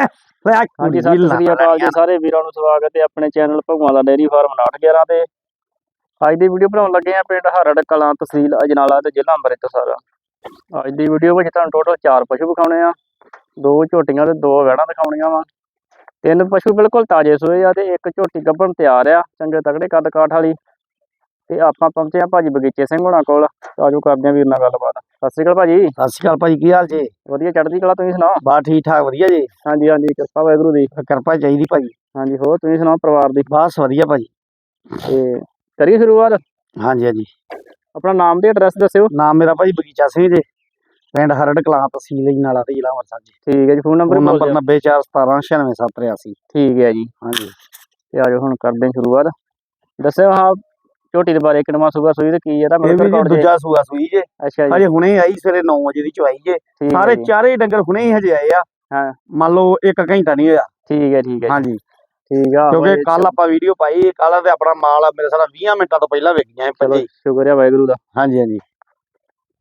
ਹਾਂਜੀ ਸਤਿ ਸ੍ਰੀ ਅਕਾਲ ਜੀ ਸਾਰੇ ਵੀਰਾਂ ਨੂੰ ਸਵਾਗਤ ਹੈ ਆਪਣੇ ਚੈਨਲ ਭਗਵਾਨ ਦਾ ਡੇਅਰੀ ਫਾਰਮ 911 ਤੇ। ਅੱਜ ਦੀ ਵੀਡੀਓ ਬਣਾਉਣ ਲੱਗੇ ਆ ਪਿੰਡ ਹਰੜ ਕਲਾਂ ਤਹਿਸੀਲ ਅਜਨਾਲਾ ਤੇ ਜ਼ਿਲ੍ਹਾ ਅੰਮ੍ਰਿਤਸਰ। ਅੱਜ ਦੀ ਵੀਡੀਓ ਵਿੱਚ ਤੁਹਾਨੂੰ ਟੋਟਲ 4 ਪਸ਼ੂ ਵਿਖਾਉਣੇ ਆ ਦੋ ਝੋਟੀਆਂ ਤੇ ਦੋ ਵੈੜਾਂ ਦਿਖਾਉਣੀਆਂ ਵਾ। ਤਿੰਨ ਪਸ਼ੂ ਬਿਲਕੁਲ ਤਾਜ਼ੇ ਸੂਏ ਆ ਤੇ ਇੱਕ ਝੋਟੀ ਗੱਭਣ ਤਿਆਰ ਆ ਚੰਗੇ ਤਗੜੇ ਕੱਦ ਕਾਠ ਵਾਲੀ। ਤੇ ਆਪਾਂ ਪਹੁੰਚੇ ਆ ਭਾਜੀ ਬਗੀਚੇ ਸਿੰਘ ਹੋਣਾ ਕੋਲ। ਆਜੋ ਕਰਦੇ ਆ ਵੀਰ ਨਾਲ ਗੱਲਬਾਤ। ਸਤਿ ਸ੍ਰੀ ਅਕਾਲ ਭਾਜੀ। ਸਤਿ ਸ਼੍ਰੀ ਅਕਾਲ ਭਾਜੀ ਕੀ ਹਾਲ ਜੀ? ਵਧੀਆ ਚੜ੍ਹਦੀ ਕਲਾ ਤੁਸੀਂ ਸੁਣਾਓ? ਬਾ ਠੀਕ ਠਾਕ ਵਧੀਆ ਜੀ। ਹਾਂਜੀ ਹਾਂਜੀ ਕਿਰਪਾ ਵਾਹਿਗੁਰੂ ਦੀ। ਕਿਰਪਾ ਚਾਹੀਦੀ ਭਾਜੀ। ਹਾਂਜੀ ਹੋਰ ਤੁਸੀਂ ਸੁਣਾਓ ਪਰਿਵਾਰ ਦੀ? ਬਸ ਵਧੀਆ ਭਾਜੀ। ਤੇ ਕਰੀਏ ਸ਼ੁਰੂਆਤ? ਹਾਂਜੀ ਹਾਂਜੀ। ਆਪਣਾ ਨਾਮ ਤੇ ਐਡਰੈਸ ਦੱਸਿਓ। ਨਾਮ ਮੇਰਾ ਭਾਜੀ ਬਗੀਚਾ ਸਿੰਘ ਜੀ ਪਿੰਡ ਹਰੜ ਕਲਾਂ ਤਹਿਸੀਲ ਅਜਨਾਲਾ ਤੇ ਜ਼ਿਲ੍ਹਾ ਅੰਮ੍ਰਿਤਸਰ ਜੀ। ਠੀਕ ਹੈ ਜੀ ਫੋਨ ਨੰਬਰ ਨੰਬਰ ਦਿਓ। 9417967783 ਠੀਕ ਹੈ ਜੀ। ਹਾਂਜੀ। ਤੇ ਆਜੋ ਹੁਣ ਕਰਦੇ ਹਾਂ ਸ਼ੁਰੂਆਤ। ਦੱਸਿਓ ਹਾਂ ਝੋਟੀ ਦੇ ਬਾਰੇ ਕਿੰਨਵਾਂ ਸੂਬਾ ਸੂਈ ਤੇ ਕੀ ਇਹਦਾ ਇਹ ਵੀ ਜੀ ਦੂਜਾ ਸੂਆ ਸੂਈ ਜੇ। ਅੱਛਾ ਜੀ। ਹਜੇ ਹੁਣੇ ਆਈ ਸਵੇਰੇ 9 ਵਜੇ ਦੀ ਚਵਾਈ ਜੇ। ਸਾਰੇ ਚਾਰੇ ਡੰਗਰ ਹੁਣੇ ਹੀ ਹਜੇ ਆਏ ਆ। ਹਾਂ। ਮੰਨ ਲਓ ਇੱਕ ਘੰਟਾ ਨਹੀਂ ਹੋਇਆ। ਠੀਕ ਹੈ ਠੀਕ ਹੈ ਹਾਂਜੀ। ਠੀਕ ਆ ਕਿਉਂਕਿ ਕੱਲ ਆਪਾਂ ਵੀਡੀਓ ਪਾਈ ਕੱਲ ਤੇ ਆਪਣਾ ਮਾਲ ਮੇਰੇ ਸਾਰਾ 20 ਮਿੰਟਾਂ ਤੋਂ ਪਹਿਲਾਂ ਵਿਕ ਗਿਆ ਚਲੋ ਸ਼ੁਕਰ ਹੈ ਵਾਹਿਗੁਰੂ ਦਾ। ਹਾਂਜੀ ਹਾਂਜੀ।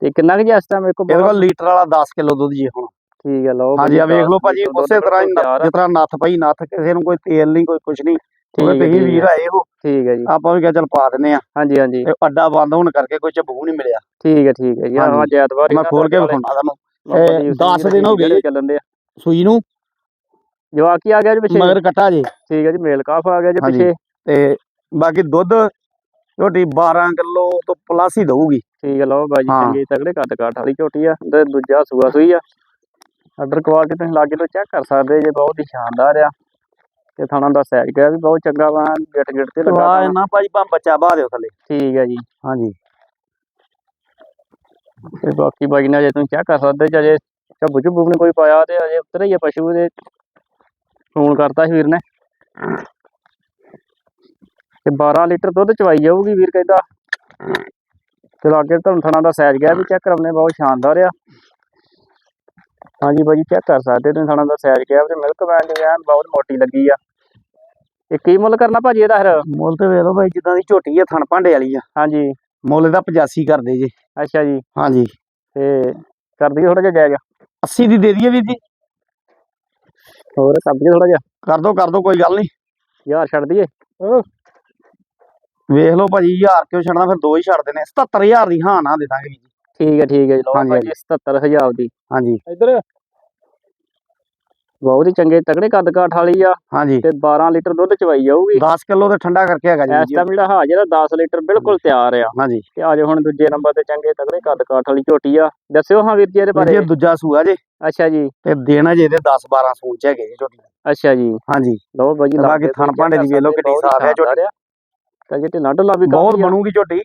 ਤੇ ਕਿੰਨਾ ਕੁ ਜੀ ਇਸ ਟਾਈਮ ਇੱਕ ਕੋਲ ਲੀਟਰ ਵਾਲਾ 10 ਕਿਲੋ ਦੁੱਧ ਜੀ ਹੁਣ। ਠੀਕ ਹੈ ਲਓ ਹਾਂਜੀ ਆ ਵੇਖ ਲਓ ਭਾਜੀ ਉਸੇ ਤਰ੍ਹਾਂ ਆ। ਜਿਸ ਤਰ੍ਹਾਂ ਨੱਥ ਪਈ ਨੱਥ ਕਿਸੇ ਨੂੰ ਕੋਈ ਤੇਲ ਨਹੀਂ ਕੋਈ ਕੁਛ ਨਹੀਂ। ਹੈ, ਤੁਸੀਂ ਵੀਰ ਆਏ ਹੋ ਠੀਕ ਹੈ ਜੀ। ਆਪਾਂ ਵੀ ਕਿਹਾ ਚੱਲ ਪਾ ਦਿੰਨੇ ਆ ਹਾਂਜੀ ਹਾਂਜੀ। ਤੇ ਅੱਡਾ ਬੰਦ ਹੋਣ ਕਰਕੇ ਕੋਈ ਝਬੂ ਨਹੀਂ ਮਿਲਿਆ। ਠੀਕ ਹੈ ਠੀਕ ਹੈ ਜੀ। ਹਾਂ ਜੈਤਵਾਰ ਮੈਂ ਖੋਲ ਕੇ ਵਿਖਾਉਣਾ ਤੁਹਾਨੂੰ। ਇਹ ਦਸ ਦਿਨ ਹੋ ਗਏ। ਚੱਲਣ ਦੇ ਸੂਈ ਨੂੰ। ਜਵਾਕੀ ਆ ਗਿਆ ਜੀ ਪਿੱਛੇ? ਮਗਰ ਕੱਟਾ ਜੀ। ਠੀਕ ਹੈ ਜੀ ਮੇਲ ਕਾਫ ਆ ਗਿਆ ਜੀ। ਪਿੱਛੇ। ਤੇ ਬਾਕੀ ਦੁੱਧ ਝੋਟੀ 12 ਕਿਲੋ ਤੋਂ ਪਲੱਸ ਹੀ ਦਊਗੀ। ਠੀਕ ਹੈ ਲਓ ਬਾਈ ਜੀ ਹਾਂ। ਚੰਗੀ ਤਗੜੇ ਕੱਦ ਕਾਠ ਵਾਲੀ ਝੋਟੀ ਆ ਤੇ ਦੂਜਾ ਸੂਆ ਸੂਈ ਆ। ਆਰਡਰ ਕੁਆਲਿਟੀ ਤੁਸੀਂ ਲਾਗੇ ਤੋਂ ਚੈੱਕ ਕਰ ਸਕਦੇ ਜੇ ਬਹੁਤ ਹੀ ਸ਼ਾਨਦਾਰ ਆ। ਤੇ ਥਾਣਾ ਦਾ ਸਾਈਜ਼ ਗਿਆ ਵੀ ਬਹੁਤ ਚੰਗਾ ਵਾ ਗਿੱਟ ਗਿੱਟ ਤੇ ਲੱਗਾ ਵਾ। ਨਾ ਭਾਜੀ ਪਾ ਬੱਚਾ ਬਾਹ ਦਿਓ ਥੱਲੇ। ਠੀਕ ਹੈ ਜੀ। ਹਾਂਜੀ। ਤੇ ਬਾਕੀ ਬਾਈ ਨੇ ਜੇ ਤੁਸੀਂ ਚੈੱਕ ਕਰ ਸਕਦੇ ਜੇ ਝੱਬੂ ਝੁੱਬੂ ਨੇ ਕੋਈ ਪਾਇਆ ਤੇ ਅਜੇ ਉੱਤਰ ਹੀ ਆ ਪਸ਼ੂ ਦੇ। ਫੋਨ ਕਰਤਾ ਸੀ ਵੀਰ ਨੇ। ਤੇ 12 ਲੀਟਰ ਦੁੱਧ ਚਵਾਈ ਜਾਊਗੀ ਵੀਰ ਕਹਿੰਦਾ। ਤੇ ਲਾਗੇ ਤੁਹਾਨੂੰ ਥਣਾ ਦਾ ਸਾਈਜ਼ ਗਿਆ ਵੀ ਚੈੱਕ ਕਰਾਉਣੇ ਬਹੁਤ ਸ਼ਾਨਦਾਰ ਆ। ਹਾਂਜੀ ਬਾਜੀ ਚੈੱਕ ਕਰ ਸਕਦੇ ਤੁਸੀਂ ਥਣਾ ਦਾ ਸਾਈਜ਼ ਗਿਆ ਤੇ ਮਿਲਕ ਵੈਨ ਐਨ ਬਹੁਤ ਮੋਟੀ ਲੱਗੀ ਆ। ਇਹ ਕੀ ਮੁੱਲ ਕਰਨਾ ਭਾਜੀ ਇਹਦਾ ਫਿਰ? ਮੁੱਲ ਤੇ ਵੇਖ ਲਓ ਭਾਈ ਜਿੱਦਾਂ ਦੀ ਝੋਟੀ ਆ ਥਣ ਭਾਂਡੇ ਵਾਲੀ ਆ। ਹਾਂਜੀ। ਮੁੱਲ ਇਹਦਾ 85 ਕਰਦੇ ਜੀ। ਅੱਛਾ ਜੀ। ਹਾਂਜੀ। ਤੇ ਕਰ ਦਈਏ ਥੋੜਾ ਜਿਹਾ ਜਾਇਜ਼। 80 ਦੀ ਦੇ ਦਈਏ ਵੀਰ ਜੀ। ਹੋਰ ਕਰ ਦਈਏ ਥੋੜਾ ਜਿਹਾ। ਕਰ ਦੋ ਕਰ ਦੋ ਕੋਈ ਗੱਲ ਨਹੀਂ। ਯਾਰ ਛੱਡ ਦਈਏ। ਵੇਖ ਲਓ ਭਾਜੀ ਹਜ਼ਾਰ ਕਿਉਂ ਛੱਡਣਾ? ਫਿਰ ਦੋ ਹੀ ਛੱਡ ਦੇਣੇ। 77000 ਦੀ ਹਾਂ ਨਾ ਦੇ ਦਾਂਗੇ ਜੀ। ਠੀਕ ਹੈ ਠੀਕ ਹੈ ਜੀ। ਲਓ ਹਾਂਜੀ, ਭਾਜੀ 77000 ਦੀ। ਹਾਂਜੀ। ਇੱਧਰ। ਬਹੁਤ ਹੀ ਚੰਗੇ ਤਗੜੇ ਕੱਦ ਕਾਠ ਵਾਲੀ ਆ। ਹਾਂਜੀ। ਤੇ 12 ਲੀਟਰ ਦੁੱਧ ਚਵਾਈ ਜਾਊਗੀ। 10 ਕਿਲੋ ਤੇ ਠੰਡਾ ਕਰਕੇ ਹੈਗਾ ਜੀ। ਇਸ ਟਾਈਮ ਜਿਹੜਾ ਹਾਜ਼ਰ ਆ 10 ਲੀਟਰ ਬਿਲਕੁਲ ਤਿਆਰ ਆ। ਹਾਂਜੀ। ਤੇ ਆਜੋ ਹੁਣ ਦੂਜੇ ਨੰਬਰ ਤੇ ਚੰਗੇ ਤਗੜੇ ਕੱਦ ਕਾਠ ਵਾਲੀ ਝੋਟੀ ਆ। ਦੱਸਿਓ ਹਾਂ ਵੀਰ ਜੀ ਇਹਦੇ ਬਾਰੇ। ਜੀ ਇਹ ਦੂਜਾ ਸੂਆ ਜੇ। ਅੱਛਾ ਜੀ। ਤੇ ਦੇਣਾ ਜੇ ਇਹਦੇ 10 12 ਸੂਚ ਹੈਗੇ ਜੀ ਝੋਟੀ ਅੱਛਾ ਜੀ। ਹਾਂਜੀ। ਲਓ ਬਾਜੀ ਤੇ ਬਾਕੀ ਥਣ ਭਾਂਡੇ ਦੀ ਵੇਖ ਲਓ ਕਿੱਡੀ ਸਾਫ਼ ਹੈ ਝੋਟੀ। ਤੇ ਜੇ ਢਿੱਲਾ ਢੁੱਲਾ ਵੀ ਬਹੁਤ। ਬਣੂਗੀ ਝੋਟੀ।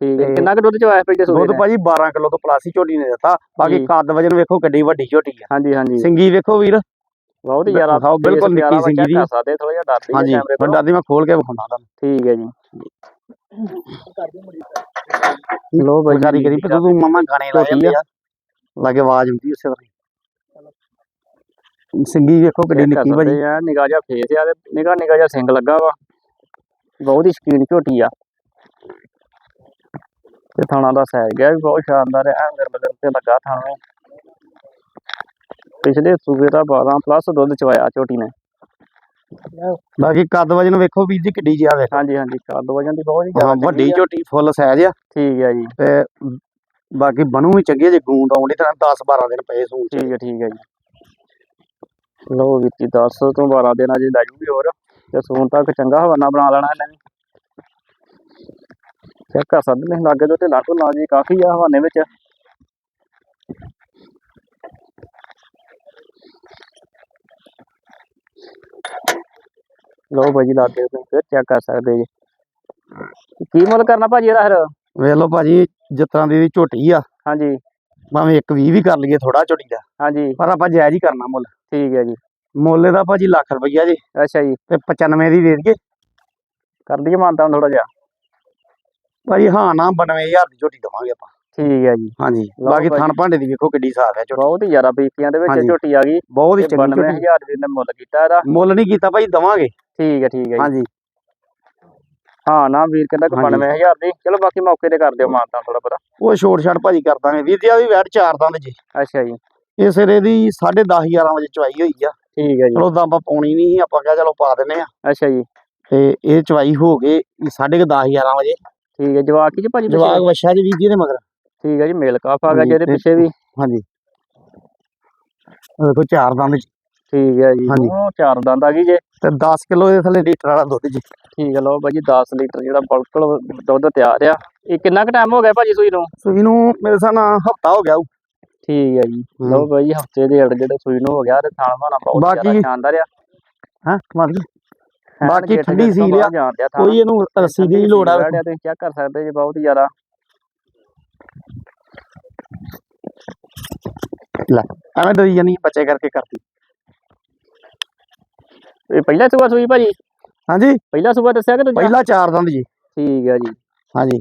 ਠੀਕ ਹੈ। ਤੇ ਕਿੰਨਾ ਕੁ ਦੁੱਧ ਚਵਾਇਆ ਪਹਿਲੇ ਸੂਏ ਦੁੱਧ? ਭਾਜੀ 12 ਕਿਲੋ ਤੋਂ ਪਲੱਸ ਝੋਟੀ ਨੇ ਦਿੱਤਾ। ਬਾਕੀ। ਕੱਦ ਵਜਨ ਵੇਖੋ ਕਿੱਡੀ ਵੱਡੀ ਝੋਟੀ ਆ। ਹਾਂਜੀ ਹਾਂਜੀ। ਸਿੰਗੀ ਵੇਖੋ ਵੀਰ। ਬਹੁਤ ਹੀ ਜ਼ਿਆਦਾ ਵਿਖਾਓ, ਬਿਲਕੁਲ ਨਿੱਕੀ ਸਿੰਗੀ ਕਰ ਸਕਦੇ ਥੋੜਾ ਜਿਹਾ ਡਰਦੀ ਹੈ ਹਾਂਜੀ ਕੈਮਰੇ ਤੋਂ। ਦਾਦੀ ਮੈਂ ਖੋਲ ਕੇ ਵਿਖਾਉਣਾ ਤੁਹਾਨੂੰ। ਠੀਕ ਹੈ ਜੀ। ਲੋ ਬਾਈ ਬਜ਼ਾਰੀ ਕਰੀ ਤੇ ਤੂੰ ਮਮਾ ਗਾਣੇ ਲਾ ਜਾਂਦੇ ਆ। ਲਾਗੇ ਆਵਾਜ਼ ਆਉਂਦੀ ਉਸੇ ਤਰ੍ਹਾਂ। ਸਿੰਗੀ ਵੇਖੋ ਕਿੱਡੀ ਨਿੱਕੀ ਭਾਜੀ। ਆ ਨਿਗਾਹ ਜਿਹਾ ਫੇਸ ਆ ਤੇ ਨਿਗਾਹ ਨਿਗਾਹ ਜਿਹਾ ਸਿੰਗ ਲੱਗਾ ਵਾ। ਬਹੁਤ ਹੀ ਸ਼ਕੀਨ ਝੋਟੀ ਆ। ਤੇ ਥਾਣਾ ਦਾ ਸਾਈਜ਼ ਗਿਆ ਵੀ ਬਹੁਤ ਸ਼ਾਨਦਾਰ ਹੈ ਐਂ ਗਰਮ ਗਰਮ ਤੇ ਲੱਗਾ ਥਾਣਾ। ਪਿਛਲੇ ਸੂਬੇ ਦਾ 12 ਪਲੱਸ ਦੁੱਧ ਚਵਾਇਆ ਝੋਟੀ ਨੇ। ਬਾਕੀ ਕੱਦ ਵਜਨ ਵੇਖੋ ਵੀਰ ਜੀ ਕਿੱਡੀ ਜਿਆ ਵੇਖੋ ਹਾਂਜੀ ਹਾਂਜੀ ਕੱਦ ਵਜਨ ਦੀ ਬਹੁਤ ਹੀ ਜ਼ਿਆਦਾ ਵੱਡੀ। ਝੋਟੀ ਫੁੱਲ ਸਾਈਜ਼ ਆ। ਠੀਕ ਹੈ ਜੀ। ਤੇ ਬਾਕੀ ਬਣੂ ਵੀ ਚੰਗੀ ਜੇ ਗੂੰਦ ਆਉਂਦੀ ਤਾਂ 10 12 ਦਿਨ ਪਏ ਸੂਣ ਚ। ਠੀਕ ਹੈ ਠੀਕ ਹੈ ਜੀ। ਲੋ ਵੀਰ ਜੀ 10 ਤੋਂ 12 ਦਿਨ ਅਜੇ ਲੈ ਜੂਗੀ ਹੋਰ। ਤੇ ਸੂਣ ਤੱਕ ਚੰਗਾ ਹਵਾਨਾ ਬਣਾ ਲੈਣਾ ਇਹਨਾਂ ਨੇ। ਚੈੱਕ ਸਕਦੇ ਨੇ ਲਾਗੇ ਤੋਂ ਢਿੱਲਾ ਢੁੱਲਾ ਜੀ ਕਾਫੀ ਆ ਹਵਾਨੇ ਵਿੱਚ। ਲੋ ਭਾਜੀ ਲਾਗੇ ਤੋਂ ਫਿਰ ਚੈੱਕ ਕਰ ਸਕਦੇ ਜੀ। ਕੀ ਮੁੱਲ ਕਰਨਾ ਭਾਜੀ ਇਹਦਾ ਫਿਰ? ਵੇਖ ਲਓ ਭਾਜੀ ਜਿਸ ਤਰ੍ਹਾਂ ਦੀ ਇਹਦੀ ਝੋਟੀ ਆ। ਹਾਂਜੀ। ਭਾਵੇਂ ਇੱਕ 20 ਵੀ ਕਰ ਲਈਏ ਥੋੜਾ ਝੋਟੀ ਦਾ। ਹਾਂਜੀ। ਪਰ ਆਪਾਂ ਜਾਇਜ਼ ਹੀ ਕਰਨਾ ਮੁੱਲ। ਠੀਕ ਹੈ ਜੀ। ਮੁੱਲ ਇਹਦਾ ਭਾਜੀ ਲੱਖ ਰੁਪਈਆ ਜੀ। ਅੱਛਾ ਜੀ। ਤੇ 95 ਦੀ ਦੇ ਦਈਏ ਕਰ ਦਈਏ ਮਾਨਤਾ ਥੋੜਾ ਜਿਹਾ। ਭਾਜੀ ਹਾਂ ਨਾ 92000 ਦੀ ਝੋਟੀ ਦਵਾਂਗੇ ਆਪਾਂ। ਠੀਕ ਹੈ ਜੀ। ਹਾਂਜੀ। ਲਓ ਬਾਕੀ। ਥਣ ਭਾਂਡੇ ਦੀ ਵੇਖੋ ਕਿੱਡੀ ਸਾਫ਼ ਹੈ ਝੋਟੀ। ਬਹੁਤ ਹੀ ਜ਼ਿਆਦਾ ਬੀਕੀਆਂ ਦੇ ਵਿੱਚ ਹਾਂਜੀ। ਝੋਟੀ ਆ ਗਈ। ਬਹੁਤ ਹੀ ਤੇ ਚੰਗੀ ਝੋਟੀ। 92000 ਰੁਪਏ ਨੇ ਮੁੱਲ ਕੀਤਾ ਇਹਦਾ। ਮੁੱਲ ਨਹੀਂ ਕੀਤਾ ਭਾਈ ਦਵਾਂਗੇ। ਠੀਕ ਹੈ ਠੀਕ ਹੈ ਜੀ। ਹਾਂਜੀ। ਹਾਂ ਨਾ ਵੀਰ ਕਹਿੰਦਾ ਕਿ ਹਾਂਜੀ। 95000 ਦੀ। ਚਲੋ ਬਾਕੀ ਮੌਕੇ ਤੇ ਕਰ ਦਿਓ ਮਾਨਤਾ ਥੋੜਾ ਪਤਾ ਉਹ ਛੋਟ ਛਾਟ ਭਾਜੀ ਕਰ ਦਾਂਗੇ। ਵੀਰ ਜੀ ਆ ਵੀ ਵੈਟ ਚਾਰ ਦੰਦ ਜੀ। ਅੱਛਾ ਜੀ। ਇਹ ਸਿਰੇ ਦੀ 10:30 11 ਵਜੇ ਚਵਾਈ ਹੋਈ ਆ। ਠੀਕ ਹੈ ਜੀ। ਚਲੋ ਉਦਾਂ ਆਪਾਂ ਪਾਉਣੀ ਨਹੀਂ ਸੀ ਆਪਾਂ ਕਿਹਾ ਚਲੋ ਪਾ ਦਿੰਨੇ ਆ ਅੱਛਾ ਜੀ। ਤੇ ਇਹ ਚਵਾਈ ਹੋ ਗਏ 10:30 11 ਵਜੇ। ਠੀਕ ਹੈ ਜਵਾਕ ਜੀ ਭਾਜੀ? ਜਵਾਗ ਵਛਾ ਜੀ ਵੀਰ ਜੀ ਦੇ ਮਗਰ। ਠੀਕ ਹੈ ਜੀ ਮੇਲ ਕਾਫ ਆ ਗਿਆ ਜਿਹਦੇ ਪਿੱਛੇ ਵੀ। ਹਾਂਜੀ। ਦੇਖੋ ਚਾਰ ਦੰਦ ਠੀਕ ਹੈ ਜੀ। ਹਾਂਜੀ। ਉਹ ਚਾਰ ਦੰਦ ਆ ਗਈ ਜੇ। ਤੇ 10 ਕਿਲੋ ਦੇ ਥੱਲੇ ਲੀਟਰ ਵਾਲਾ ਦੁੱਧ ਜੀ। ਠੀਕ ਹੈ ਲਓ ਭਾਜੀ 10 ਲੀਟਰ ਜਿਹੜਾ ਬਲਕਲ ਦੁੱਧ ਤਿਆਰ ਆ। ਇਹ ਕਿੰਨਾ ਕੁ ਟਾਈਮ ਹੋ ਗਿਆ ਭਾਜੀ ਸੂਈ ਨੂੰ? ਸੋ ਇਹਨੂੰ ਮੇਰੇ ਹਿਸਾਬ ਨਾਲ ਹਫਤਾ ਹੋ ਗਿਆ ਹੋਊ। ਠੀਕ ਹੈ ਜੀ। ਹਮ। ਲਓ ਭਾਜੀ ਹਫ਼ਤੇ ਦੇ ਅੜ ਜਿਹੜੇ ਸੂਈ ਨੂੰ ਹੋ ਗਿਆ ਤੇ ਥਾਣ ਬਾਣਾ ਬਹੁਤ ਬਾਕੀ- ਜ਼ਿਆਦਾ ਸ਼ਾਨਦਾਰ ਆ। ਹੈਂ ਐਨ ਬਾਕੀ ਗੇਟ ਠੰਡੀ ਗੇਟ ਤੋਂ ਸੀਲ ਬਾਹਰ ਆ। ਜਾਣ ਡਿਆ ਥਾਣ। ਕੋਈ ਇਹਨੂੰ ਰੱਸੀ ਦੀ ਨੀ ਲੋੜ ਆ। ਤੁਸੀਂ ਚੈੱਕ ਕਰ ਸਕਦੇ ਜੀ ਬਹੁਤ ਜ਼ਿਆਦਾ। ਲੈ ਐਵੇਂ ਡਰੀ ਜਾਨੀ ਬੱਚੇ ਕਰਕੇ ਕਰਦੀ ਇਹ ਪਹਿਲਾ ਸੂਆ ਸੂਈ ਭਾਜੀ? ਹਾਂਜੀ। ਪਹਿਲਾ ਸੂਆ ਦੱਸਿਆ ਕਿ ਦੂਜਾ? ਪਹਿਲਾ ਚਾਰ ਦੰਦ ਜੀ। ਠੀਕ ਹੈ ਜੀ। ਹਾਂਜੀ।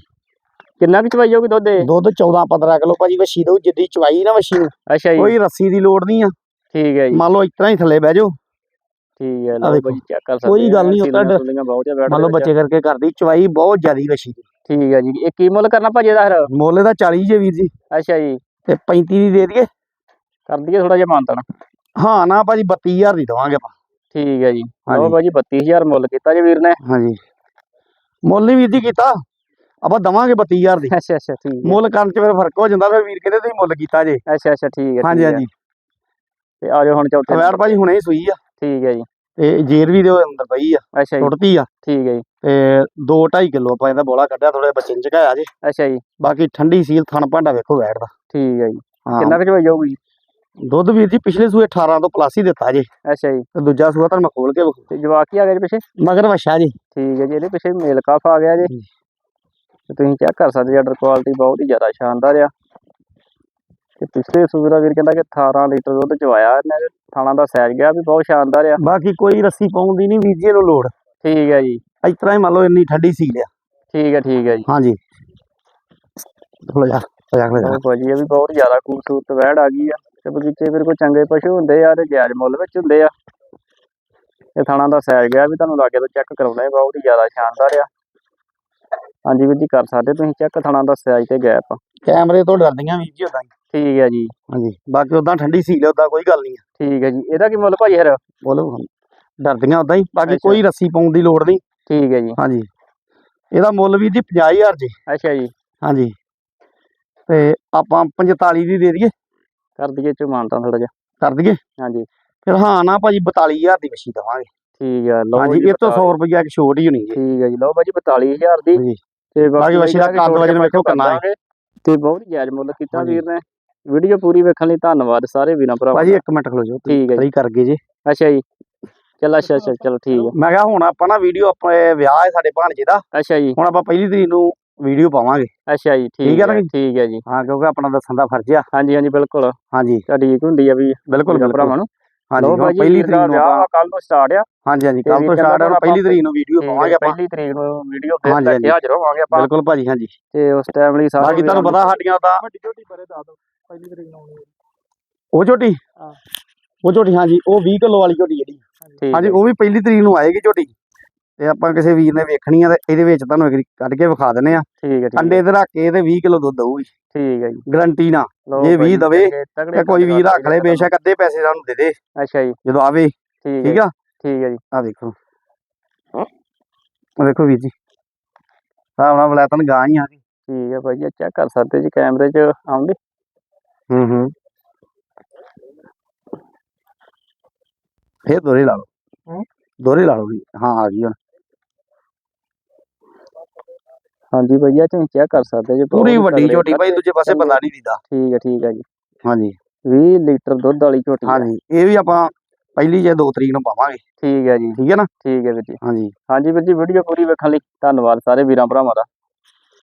ਕਿੰਨਾ ਕੁ ਚਵਾਈ ਹੋਊਗੀ ਦੁੱਧ ਦੁੱਧ 14 15 ਕਿਲੋ ਭਾਜੀ ਵਛੀ ਦੋ ਜਿੱਦੀ ਚਵਾਈ ਨਾ ਨੂੰ। ਅੱਛਾ ਜੀ। ਕੋਈ ਰੱਸੀ ਦੀ ਲੋੜ ਨਹੀਂ ਆ। ਠੀਕ ਹੈ ਜੀ। ਮੰਨ ਲਓ ਇਤਨਾ ਹੀ ਥੱਲੇ ਬਹਿ ਜਾਓ। ਠੀਕ ਹੈ ਲਓ ਦੇਖੋ। ਭਾਜੀ ਚੈੱਕ ਕਰ ਸਕਦੇ ਕੋਈ ਗੱਲ ਨੀ, ਆ, ਉਹ ਤਾਂ ਮੰਨ ਲਓ ਬੱਚੇ ਕਰਕੇ ਕਰਦੀ ਚਵਾਈ ਬਹੁਤ ਜ਼ਿਆਦੀ ਵਛੀ ਦੀ। ਠੀਕ ਹੈ ਜੀ। ਇਹ ਕੀ ਮੁੱਲ ਕਰਨਾ ਭਾਜੀ ਇਹਦਾ ਫਿਰ? ਮੁੱਲ ਦਾ 40 ਜੇ ਵੀਰ ਜੀ। ਅੱਛਾ ਜੀ। ਤੇ 35 ਦੀ ਦੇ ਦਈਏ। ਕਰ ਦਈਏ ਥੋੜਾ ਜਿਹਾ ਮਾਨਤਨ। ਹਾਂ ਨਾ ਭਾਜੀ 32000 ਦੀ ਦਵਾਂਗੇ ਆਪਾਂ। ਠੀਕ ਹੈ ਜੀ। ਲਓ। ਭਾਜੀ 32000 ਮੁੱਲ ਕੀਤਾ ਜੀ ਵੀਰ ਨੇ। ਹਾਂਜੀ। ਮੁੱਲ ਨਹੀਂ ਵੀਰ ਜੀ ਕੀਤਾ। ਆਪਾਂ ਦਵਾਂਗੇ 32000 ਦੀ। ਅੱਛਾ ਅੱਛਾ ਠੀਕ ਹੈ ਮੁੱਲ ਕਰਨ ਚ ਫਿਰ ਫ਼ਰਕ ਹੋ ਜਾਂਦਾ। ਫਿਰ ਵੀਰ ਕਹਿੰਦੇ ਤੁਸੀਂ ਮੁੱਲ ਕੀਤਾ ਜੇ। ਅੱਛਾ ਅੱਛਾ ਠੀਕ ਹੈ ਹਾਂਜੀ। ਹਾਂਜੀ। ਤੇ ਆ ਜਾਓ ਹੁਣ ਚੌਥੇ। ਵੈੜ ਭਾਜੀ ਹੁਣੇ ਹੀ ਸੂਈ ਆ। ਠੀਕ ਹੈ ਜੀ। ਤੇ ਜੇਰ ਵੀ ਦੇ ਅੰਦਰ ਪਈ ਆ। ਅੱਛਾ ਜੀ। ਟੁੱਟਦੀ ਆ। ਠੀਕ ਹੈ ਜੀ। ਤੇ 2.5 ਕਿਲੋ ਆਪਾਂ ਇਹਦਾ ਬੋਲਾ ਕੱਢਿਆ ਥੋੜੇ ਬੱਚੇ ਨੂੰ ਚਕਾਇਆ ਜੇ। ਅੱਛਾ ਜੀ। ਬਾਕੀ ਠੰਡੀ ਸੀਲ ਥਣ ਭਾਂਡਾ ਵੇਖੋ ਵੈੜ ਦਾ। ਠੀਕ ਹੈ ਜੀ। ਕਿੰਨਾ ਕੁ ਚਵਾਈ ਜਾਊਗੀ? ਦੁੱਧ ਵੀਰ ਜੀ ਪਿਛਲੇ ਸੂਏ 18 ਤੋਂ ਪਲੱਸ ਹੀ ਦਿੱਤਾ ਜੇ। ਅੱਛਾ ਜੀ। ਤੇ ਦੂਜਾ ਸੂਆ ਤੁਹਾਨੂੰ ਮੈਂ ਖੋਲ ਕੇ। ਤੇ ਜਵਾਕ ਆ ਗਿਆ ਜੀ ਪਿੱਛੇ? ਮਗਰ ਵਛਾ ਜੀ। ਠੀਕ ਹੈ ਜੀ ਇਹਦੇ ਪਿੱਛੇ ਮੇਲ ਕਾਫ ਆ ਗਿਆ ਜੀ। ਤੇ ਤੁਸੀਂ ਚੈੱਕ ਕਰ ਸਕਦੇ ਆਰਡਰ ਕੁਆਲਿਟੀ ਬਹੁਤ ਹੀ ਜ਼ਿਆਦਾ ਸ਼ਾਨਦਾਰ ਆ। ਤੇ ਪਿਛਲੇ ਸੂਰਾ ਵੀਰ ਕਹਿੰਦਾ ਕਿ 18 ਲੀਟਰ ਦੁੱਧ ਚਵਾਇਆ ਇਹਨੇ ਥਾਣਾ ਦਾ ਸਾਈਜ਼ ਗਿਆ ਵੀ ਬਹੁਤ ਸ਼ਾਨਦਾਰ ਆ। ਬਾਕੀ ਕੋਈ ਰੱਸੀ ਪਾਉਣ ਦੀ ਨਹੀਂ ਵੀਰ ਜੀ ਇਹਨੂੰ ਲੋੜ। ਠੀਕ ਹੈ ਜੀ। ਇਸ ਤਰ੍ਹਾਂ ਹੀ ਮੰਨ ਲਓ ਇੰਨੀ ਠੰਡੀ ਸੀਲ ਆ। ਠੀਕ ਹੈ ਠੀਕ ਹੈ ਜੀ। ਹਾਂਜੀ। ਜਾ ਇਹ ਵੀ ਬਹੁਤ ਜ਼ਿਆਦਾ ਖੂਬਸੂਰਤ ਵਹਿੜ ਆ ਗਈ ਆ। ਤੇ ਬਗੀਚੇ ਫਿਰ ਕੋਈ ਚੰਗੇ ਪਸ਼ੂ ਹੁੰਦੇ ਆ ਤੇ ਜਾਇਜ਼ ਮੁੱਲ ਵਿੱਚ ਹੁੰਦੇ ਆ। ਇਹ ਥਾਣਾ ਦਾ ਸਾਈਜ਼ ਗਿਆ ਵੀ ਤੁਹਾਨੂੰ ਲਾਗੇ ਤੋਂ ਚੈੱਕ ਕਰਾਉਣਾ ਹੈ ਬਹੁਤ ਹੀ ਜ਼ਿਆਦਾ ਸ਼ਾਨਦਾਰ ਆ। ਹਾਂਜੀ ਵੀਰ ਜੀ ਕਰ ਸਕਦੇ ਤੁਸੀਂ ਚੈੱਕ ਥਾਣਾ ਦਾ ਸਾਈਜ਼ ਤੇ ਗੈਪ ਕੈਮਰੇ ਤੋਂ ਡਰਦੀਆਂ ਵੀਰ ਜੀ ਉਦਾਂ ਹੀ। ਠੀਕ ਹੈ ਜੀ। ਹਾਂਜੀ। ਬਾਕੀ ਉਦਾਂ ਠੰਡੀ ਸੀਲ ਉਦਾਂ ਕੋਈ ਗੱਲ ਨਹੀਂ ਠੀਕ ਹੈ ਜੀ। ਇਹਦਾ ਕੀ ਮੁੱਲ ਫਿਰ? ਬੋਲੋ ਡਰਦੀਆਂ ਉਦਾਂ ਹੀ ਬਾਕੀ ਅੱਛਾ। ਕੋਈ ਰੱਸੀ ਪਾਉਣ ਦੀ ਲੋੜ ਨਹੀਂ। ਠੀਕ ਹੈ ਜੀ। ਹਾਂਜੀ। ਇਹਦਾ ਮੁੱਲ ਵੀ ਜੀ 50000 ਜੀ। ਅੱਛਾ ਜੀ। ਹਾਂਜੀ। ਤੇ ਆਪਾਂ 45 ਦੀ ਦੇ ਦਈਏ। ਕਰ ਦਈਏ ਚੁਮਾਨਤਾ ਥੋੜਾ ਜਿਹਾ। ਕਰ ਦਈਏ? ਹਾਂਜੀ। ਫਿਰ ਹਾਂ ਨਾ ਭਾਜੀ 42000 ਦੀ ਮੱਛੀ ਦਵਾਂਗੇ। ਠੀਕ ਹੈ ਲਓ ਹਾਂਜੀ ਜੀ ਇਹ ਤੋਂ 100 42 ਰੁਪਇਆ ਇੱਕ ਛੋਟ ਹੀ ਹੋਣੀ ਜੀ। ਠੀਕ ਹੈ ਜੀ ਲਓ ਭਾਜੀ 42000 ਦੀ। ਤੇ ਬਾਕੀ ਵੱਛੀ ਦਾ ਕੱਦ ਵਜਨ ਵੇਖੋ ਕਿੰਨਾ ਹੈ। ਤੇ ਬਹੁਤ ਜਾਇਜ਼ ਮੁੱਲ ਕੀਤਾ। ਵੀਰ ਨੇ। ਵੀਡੀਓ ਪੂਰੀ ਵੇਖਣ ਲਈ ਧੰਨਵਾਦ ਸਾਰੇ ਵੀਰਾਂ ਭਰਾਵਾਂ ਭਾਜੀ ਦਾ। ਇੱਕ ਮਿੰਟ ਖਲੋ ਜਾਓ ਠੀਕ ਹੈ ਜੀ। ਕਰ ਗਏ ਜੀ। ਅੱਛਾ ਜੀ। ਚਲ ਅੱਛਾ ਅੱਛਾ ਚਲੋ ਠੀਕ ਹੈ ਮੈਂ ਕਿਹਾ ਹੁਣ ਆਪਾਂ ਨਾ ਵੀਡੀਓ ਆਪਣੇ ਵਿਆਹ ਹੈ ਸਾਡੇ ਭਾਣਜੇ ਦਾ। ਅੱਛਾ ਜੀ। ਹੁਣ ਆਪਾਂ ਪਹਿਲੀ ਤਰੀਕ ਨੂੰ ਵੀਡੀਓ ਪਾਵਾਂਗੇ। ਅੱਛਾ ਜੀ ਠੀਕ ਹੈ ਨਾ ਜੀ? ਠੀਕ ਹੈ ਜੀ। ਹਾਂ ਕਿਉਂਕਿ ਆਪਣਾ ਦੱਸਣ ਦਾ ਫਰਜ਼ ਆ। ਹਾਂਜੀ ਹਾਂਜੀ ਬਿਲਕੁਲ। ਹਾਂਜੀ। ਤੁਹਾਡੀ ਇੱਕ ਹੁੰਦੀ ਆ ਵੀ ਬਿਲਕੁਲ ਭਰਾਵਾਂ ਨੂੰ। ਹਾਂਜੀ ਲਓ ਹੁਣ ਭਾਜੀ ਪਹਿਲੀ ਵੀਰ ਦਾ ਤਰੀਕ ਨੂੰ ਵਿਆਹ ਆਪਾਂ ਕੱਲ ਨੂੰ ਸਟਾਰਟ ਆ। ਹਾਂਜੀ ਹਾਂਜੀ ਕੱਲ ਤੋਂ ਸਟਾਰਟ ਕਹਿੰਦਾ ਹੈ ਪਹਿਲੀ ਤਰੀਕ ਨੂੰ ਵੀਡੀਓ ਪਾਵਾਂਗੇ ਆਪਾਂ। ਪਹਿਲੀ ਤਰੀਕ ਨੂੰ ਵੀਡੀਓ ਫੇਰ ਹਾਂਜੀ। ਹਾਜ਼ਰ ਹੋਵਾਂਗੇ ਆਪਾਂ। ਬਿਲਕੁਲ ਭਾਜੀ ਹਾਂਜੀ। ਤੇ ਉਸ ਟਾਈਮ ਲਈ ਸਾਰੇ ਬਾਕੀ ਤੁਹਾਨੂੰ ਪਤਾ ਸਾਡੀਆਂ ਤਾਂ ਵੱਡੀ ਝੋਟੀ ਬਾਰੇ ਦੱਸ ਦਿਓ ਪਹਿਲੀ ਤਰੀਕ ਨੂੰ ਆਉਣੀ ਉਹ ਝੋਟੀ? ਹਾਂ। ਉਹ ਝੋਟੀ ਹਾਂਜੀ ਉਹ 20 ਕਿਲੋ ਵਾਲੀ ਝੋਟੀ ਜਿਹੜੀ। ਠੀਕ ਹਾਂਜੀ ਉਹ ਵੀ ਪਹਿਲੀ ਤਰੀਕ ਨੂੰ ਆਏਗੀ ਝੋਟੀ। ਤੇ ਆਪਾਂ ਕਿਸੇ ਵੀਰ ਨੇ ਵੇਖਣੀ ਆ ਤੇ ਇਹਦੇ ਵਿੱਚ ਤੁਹਾਨੂੰ ਇੱਕ ਕੱਢ ਕੇ ਵਿਖਾ ਦਿੰਨੇ ਆ। ਠੀਕ ਹੈ ਠੀਕ ਅੰਡੇ ਤੇ ਰੱਖ ਕੇ ਤੇ 20 ਕਿਲੋ ਦੁੱਧ ਦਊਗੀ ਠੀਕ ਹੈ ਜੀ। ਗਰੰਟੀ ਨਾ ਵੀਹ ਭਾਜੀ, ਦਵੇ ਚੰਗੇ- ਤਗੜੇ ਤੇ ਕੋਈ ਵੀਰ ਰੱਖ ਲੈ। ਬੇਸ਼ੱਕ ਅੱਧੇ ਪੈਸੇ ਸਾਨੂੰ ਦੇ ਦੇ ਅੱਛਾ ਜੀ। ਜਦੋਂ ਆਵੇ। ਠੀਕ ਆ? ਠੀਕ ਹੈ ਜੀ। ਆ ਦੇਖੋ। ਆ ਦੇਖੋ ਵੀਰ ਜੀ। ਨਾਲ ਬਲੈਤਨ ਗਾਂ ਹੀ ਆ ਗਈ ਠੀਕ ਹੈ ਭਾਜੀ ਚੈੱਕ ਕਰ ਸਕਦੇ ਜੀ ਕੈਮਰੇ 'ਚ ਆਉਂਦੇ। ਹੂੰ ਹੂੰ। ਫੇਰ ਦੋਰੇ ਲਾ ਲਓ? ਦੋਰੇ ਲਾ ਲਓ ਜੀ ਹਾਂ ਆ ਗਈ ਹੁਣ। ਹਾਂਜੀ ਭਈਆ ਤੁਸੀਂ ਚੈੱਕ ਕਰ ਸਕਦੇ ਜੀ ਪੂਰੀ ਵੱਡੀ ਝੋਟੀ ਭਾਈ ਦੂਜੇ ਪਾਸੇ। ਬੰਦਾ ਨਹੀਂ ਦੀਦਾ। ਠੀਕ ਹੈ ਠੀਕ ਹੈ ਜੀ। ਹਾਂਜੀ। 20 ਲੀਟਰ ਦੁੱਧ ਵਾਲੀ ਝੋਟੀ। ਹਾਂਜੀ ਇਹ ਵੀ ਆਪਾਂ ਪਹਿਲੀ ਜੇ 2 ਤਰੀਕ ਨੂੰ ਪਾਵਾਂਗੇ। ਠੀਕ ਹੈ ਜੀ। ਠੀਕ ਹੈ ਨਾ? ਠੀਕ ਹੈ ਵੀਰ ਜੀ। ਹਾਂਜੀ। ਹਾਂਜੀ ਵੀਰ ਜੀ ਵੀਡੀਓ ਪੂਰੀ ਵੇਖਣ ਲਈ ਧੰਨਵਾਦ ਸਾਰੇ ਵੀਰਾਂ ਭਰਾਵਾਂ ਦਾ।